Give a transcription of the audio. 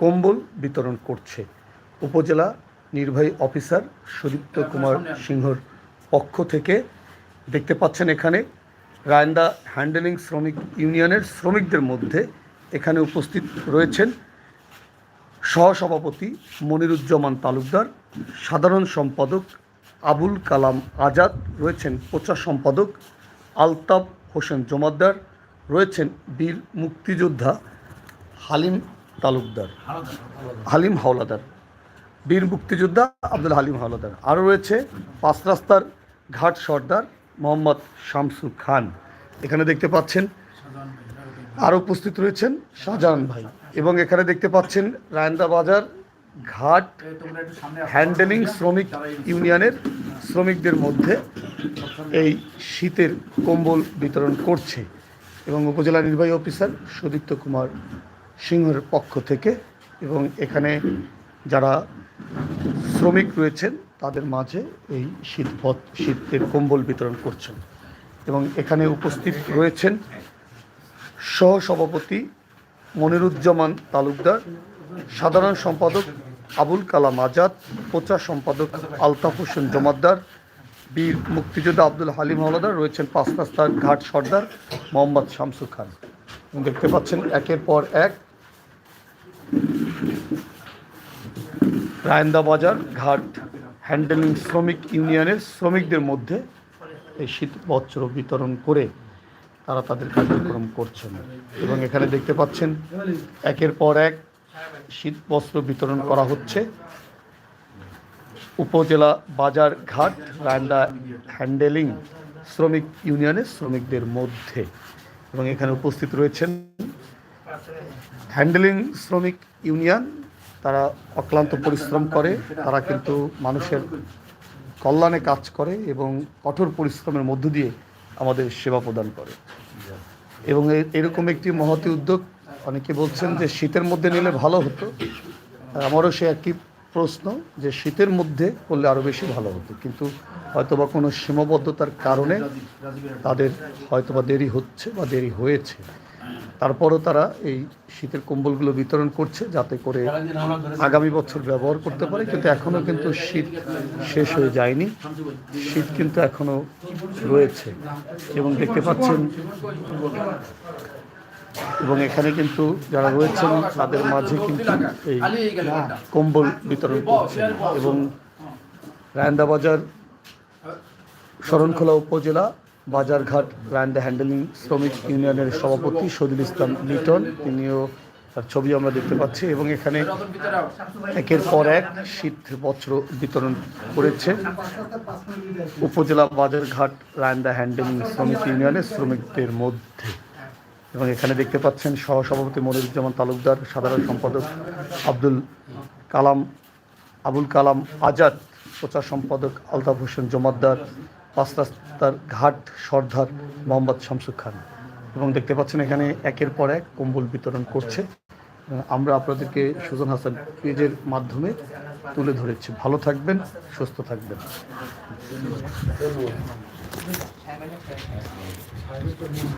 কম্বল বিতরণ করছে। উপজেলা নির্বাহী অফিসার সুদীপ্ত কুমার সিংহর পক্ষ থেকে দেখতে পাচ্ছেন এখানে রায়ন্দা হ্যান্ডেলিং শ্রমিক ইউনিয়নের শ্রমিকদের মধ্যে এখানে উপস্থিত রয়েছেন সহসভাপতি মনিরুজ্জামান তালুকদার সাধারণ সম্পাদক আবুল কালাম আজাদ রয়েছেন প্রচার সম্পাদক আলতাফ হোসেন জমাদ্দার রয়েছেন বীর মুক্তিযোদ্ধা হালিম তালুকদার। হালিম হাওলাদার। বীর মুক্তিযোদ্ধা আব্দুল হালিম হাওলাদার। আরও রয়েছে পাঁচ রাস্তার ঘাট সর্দার মোহাম্মদ শামসু খান। এখানে দেখতে পাচ্ছেন আরও উপস্থিত রয়েছেন শাহজাহান ভাই। এবং এখানে দেখতে পাচ্ছেন রায়ন্দা বাজার ঘাট হ্যান্ডেলিং শ্রমিক ইউনিয়নের শ্রমিকদের মধ্যে এই শীতের কম্বল বিতরণ করছে। এবং উপজেলা নির্বাহী অফিসার সুদীপ্ত কুমার সিংহের পক্ষ থেকে এবং এখানে যারা শ্রমিক রয়েছেন, তাদের মাঝে এই শীতপথ, শীতের কম্বল বিতরণ করছেন এবং এখানে উপস্থিত রয়েছেন সহসভাপতি মনিরুজ্জামান তালুকদার, সাধারণ সম্পাদক আবুল কালাম আজাদ, প্রচার সম্পাদক আলতাফ হোসেন জমাদ্দার, বীর মুক্তিযোদ্ধা আব্দুল হালিম হাওলাদার, রয়েছেন পাঁচ রাস্তার ঘাট সর্দার মোহাম্মদ শামসু খান। দেখতে পাচ্ছেন একের পর এক রায়ন্দা বাজার ঘাট হ্যান্ডেলিং শ্রমিক ইউনিয়নের শ্রমিকদের মধ্যে এই শীত বস্ত্র বিতরণ করে তারা তাদের কার্যক্রম করছেন। এবং এখানে দেখতে পাচ্ছেন, একের পর এক শীত বস্ত্র বিতরণ করা হচ্ছে। উপজেলা বাজার ঘাট রায়ন্দা হ্যান্ডেলিং শ্রমিক ইউনিয়নের শ্রমিকদের মধ্যে। এবং এখানে উপস্থিত রয়েছেন হ্যান্ডেলিং শ্রমিক ইউনিয়ন তারা অক্লান্ত পরিশ্রম করে, তারা কিন্তু মানুষের কল্যাণে কাজ করে এবং কঠোর পরিশ্রমের মধ্য দিয়ে আমাদের সেবা প্রদান করে। এবং এরকম একটি মহতি উদ্যোগ অনেকে বলছেন যে শীতের মধ্যে নিলে ভালো হতো। আমারও সে একই প্রশ্ন যে শীতের মধ্যে করলে আরও বেশি ভালো হতো। কিন্তু হয়তোবা কোনো সীমাবদ্ধতার কারণে তাদের হয়তোবা দেরি হচ্ছে বা দেরি হয়েছে। তারপরও তারা এই শীতের কম্বলগুলো বিতরণ করছে যাতে করে আগামী বছর ব্যবহার করতে পারে, কিন্তু এখনও কিন্তু শীত শেষ হয়ে যায়নি। শীত কিন্তু এখনও রয়েছে। এবং দেখতে পাচ্ছেন, এবং এখানে কিন্তু যারা রয়েছেন, তাদের মাঝে কিন্তু এই কম্বল বিতরণ করছে এবং রায়ন্দা বাজার শরণখোলা উপজেলা বাজারঘাট রায়ন্দা হ্যান্ডেলিং শ্রমিক ইউনিয়নের সভাপতি শহীদুল ইসলাম লিটন, তিনিও তার ছবি আমরা দেখতে পাচ্ছি এবং এখানে একের পর এক শীত বস্ত্র বিতরণ করেছে। উপজেলা বাজারঘাট রায়ন্দা হ্যান্ডেলিং শ্রমিক ইউনিয়নের শ্রমিকদের মধ্যে। এবং এখানে দেখতে পাচ্ছেন সহসভাপতি মনিরুজ্জামান তালুকদার, সাধারণ সম্পাদক আব্দুল কালাম, আবুল কালাম আজাদ, প্রচার সম্পাদক আলতাফ হোসেন জমাদ্দার পাঁচ রাস্তার ঘাট সর্দার মোহাম্মদ শামসুখ খান। এবং দেখতে পাচ্ছেন এখানে একের পর এক কম্বল বিতরণ করছে। আমরা আপনাদেরকে সুজন হাসান পেজের মাধ্যমে তুলে ধরেছি। ভালো থাকবেন, সুস্থ থাকবেন।